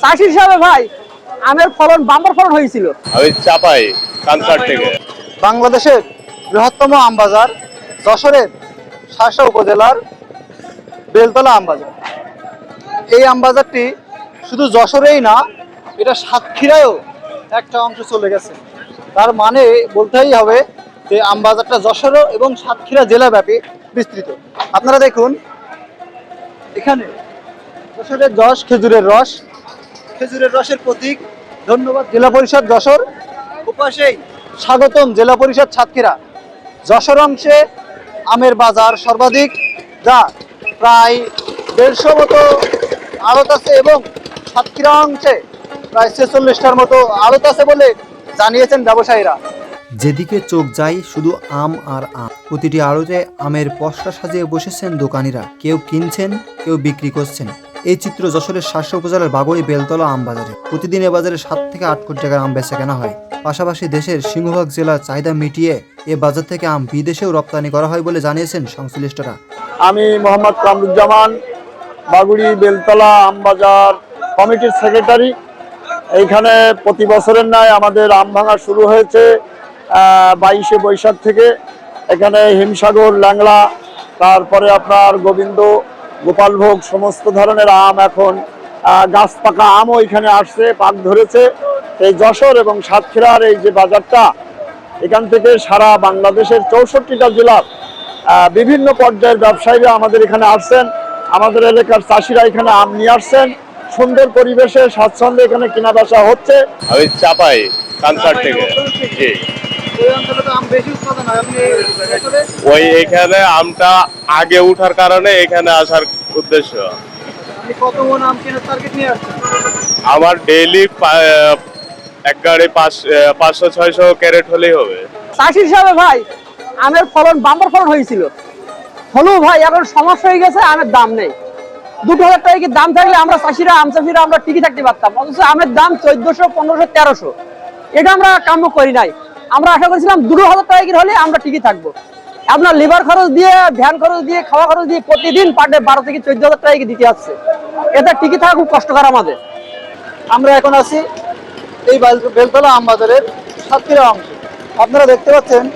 চাষি হিসাবে ভাই আমের ফলন বাম্পার ফলন হয়েছিল। আমি চাপাই কানসার থেকে। বাংলাদেশের বৃহত্তম আমবাজার যশোরের শাসা উপজেলার বেলতলা আমবাজার। এই আমবাজারটি শুধু যশোরেই না এটা সাতক্ষীরায়ও একটা অংশ চলে গেছে। তার মানে বলতেই হবে যে আমবাজারটা যশোর এবং সাতক্ষীরা জেলাব্যাপী বিস্তৃত। আপনারা দেখুন এখানে যশোরের যশ খেজুরের রস খেজুরের রসের প্রতীক। ধন্যবাদ জেলা পরিষদ যশোর। উপাসেই স্বাগতম জেলা পরিষদ সাতক্ষীরা যশোর অংশে আমের বাজার সর্বাধিক যা প্রায় দেড়শো মতো আড়ত আছে এবং সাতক্ষীরা অংশে প্রায় ছেচল্লিশটার মতো আড়ত আছে বলে জানিয়েছেন ব্যবসায়ীরা। যেদিকে চোখ যায় শুধু আম আর আম। প্রতিটি আড়তে আমের পশরা সাজিয়ে বসেছেন দোকানিরা। কেউ কিনছেন কেউ বিক্রি করছেন। এই চিত্র যশোরের শাসা উপজেলার বাগড়ি বেলতলা আম বাজারে প্রতিদিন এ বাজারে সাত থেকে আট কোটি টাকার আম বেচা কেনা হয়। পাশাপাশি দেশের সিংহভাগ জেলার চাহিদা মিটিয়ে এ বাজার থেকে আম বিদেশেও রপ্তানি করা হয় বলে জানিয়েছেন সংশ্লিষ্টরা। আমি মোহাম্মদ কামরুজ্জামান, বাগুড়ি বেলতলা আমবাজার কমিটির সেক্রেটারি। এইখানে প্রতি বছরের ন্যায় আমাদের আম ভাঙা শুরু হয়েছে বাইশে বৈশাখ থেকে। এখানে হিমসাগর ল্যাংলা তারপরে আপনার গোবিন্দ গোপালভোগ সমস্ত ধরনের আম এখন গাছ পাকা আমও এখানে আসছে পাক ধরেছে। এই যশোর এবং সাতক্ষীরার এই যে বাজারটা এখান থেকে সারা বাংলাদেশের চৌষট্টিটা জেলার বিভিন্ন পর্যায়ের ব্যবসায়ীরা আমাদের এখানে আসছেন। আমাদের এলাকার চাষিরা এখানে আম নিয়ে আসছেন। সুন্দর পরিবেশে স্বাচ্ছন্দ্যে এখানে কেনা বেচা হচ্ছে। আমি চাপাই কানসার থেকে। জি ওই এখানে আমটা আগে উঠার কারণে এখানে আসার উদ্দেশ্য। আপনি কত আম কেনার টার্গেট নিয়ে আসছেন? আমার ডেইলি এক গাড়ি পাঁচশো ছয়শো ক্যারেট হলেই হবে। চাষি হিসাবে ভাই আমের ফলন বাম্পার ফলন হয়েছিল। হলেও ভাই এখন সমস্যা হয়ে গেছে আমের দাম নেই। দুটো হাজার টাকা কি দাম থাকলে আমরা চাষিরা আম চাষিরা আমরা টিকে থাকতে পারতাম অথচ আমের দাম চোদ্দশো পনেরোশো তেরোশো। এটা আমরা কাম্য করি নাই। আমরা আশা করেছিলাম দুটো হাজার টাকা কি হলে আমরা টিকে থাকব। আপনার লিভার খরচ দিয়ে ভ্যান খরচ দিয়ে, খাওয়া খরচ দিয়ে প্রতিদিন পার ডে বারো থেকে চোদ্দ হাজার টাকা দিতে আসছে। এটা টিকে থাকা খুব কষ্টকর আমাদের। আমরা এখন আছি এই বেল- বেলতলা আমবাজারের সাতক্ষীরা অংশ। আপনারা দেখতে পাচ্ছেন,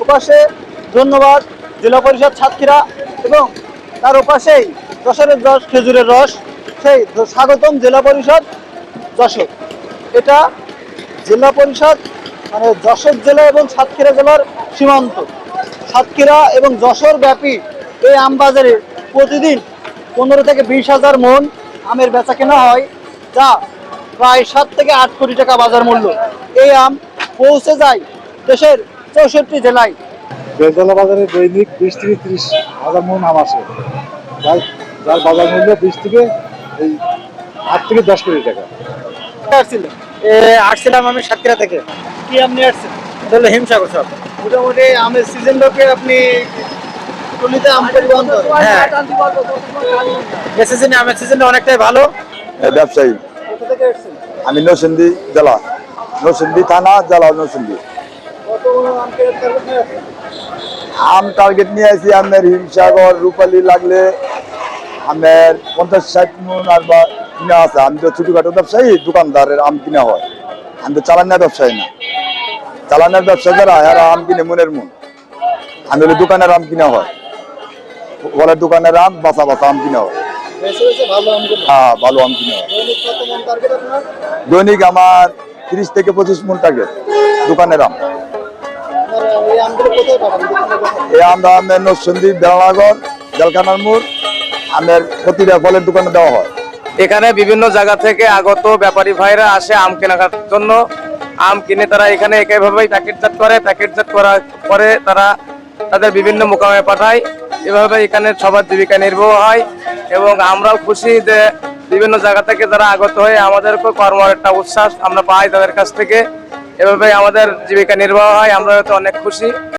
ওপাশে ধন্যবাদ জেলা পরিষদ সাতক্ষীরা এবং তার ওপাশেই যশোরের রস, খেজুরের রস, সেই স্বাগতম জেলা পরিষদ যশোর। এটা জেলা পরিষদ মানে যশোর জেলা এবং সাতক্ষীরা জেলার সীমান্ত। সাতক্ষীরা এবং যশোর ব্যাপী এই আমবাজারে প্রতিদিন পনেরো থেকে বিশ হাজার মন আমের বেচা কেনা হয় যা প্রায় সাত থেকে আট কোটি টাকা বাজার মূল্য। এই আম পৌঁছে যায় দেশের চৌষট্টি জেলায়। বেলতলা বাজারে দৈনিক বিশ থেকে ত্রিশ হাজার মন আম আছে। যার বাজার মূল্য বিশ থেকে এই আট থেকে দশ কোটি টাকা। আসছিলেন আসছিলাম আমি সাতক্ষীরা থেকে। কি আপনি আসছেন? তাহলে হিমসাগর সব মোটামুটি আমের সিজন লোকে আপনি টলিতে আম পরিবহন করেন? হ্যাঁ। এই সিজনে আমের সিজনটা অনেকটাই ভালো। ব্যবসায়ী। থেকে আসছেন আমি নরসিংদী জেলা। নরসিংদী থানা জেলা নরসিংদী। আম টার্গেট নিয়ে আসছেন আম টার্গেট নিয়ে আসি আমের হিমসাগর রূপালি লাগলে আমের পঞ্চাশ ষাট মন আর বা কিনা আছে। আমি তো ছোটখাটো ব্যবসায়ী দোকানদারের আম কিনা হয়। আমি তো চালান না ব্যবসায়ী না। চালানের ব্যবসা যারা, এরা আম কিনে মনের মন। আমি হলে দোকানের আম কিনা হয়। বলে, দোকানের আম বাসা বাসা আম কিনা হয়। হ্যাঁ ভালো আম কিনা হয়। দৈনিক আমার তিরিশ থেকে পঁচিশ মন টার্গেট দোকানের আম। এই আমরা আমের নরসিংদী, বেলানগর, জলখানার মোড়, আমের প্রতিটা ফলের দোকানে দেওয়া হয়। এখানে বিভিন্ন জায়গা থেকে আগত ব্যাপারী ভাইরা আসে আম কেনার জন্য। আম কিনে তারা এখানে একইভাবেই প্যাকেটজাত করে প্যাকেটজাত করার পরে তারা তাদের বিভিন্ন মোকামে পাঠায়। এভাবে এখানে সবার জীবিকা নির্বাহ হয় এবং আমরাও খুশি যে বিভিন্ন জায়গা থেকে তারা আগত হয়ে আমাদেরকেও কর্মের একটা উচ্ছ্বাস আমরা পাই তাদের কাছ থেকে। এভাবে আমাদের জীবিকা নির্বাহ হয় আমরা হয়তো অনেক খুশি।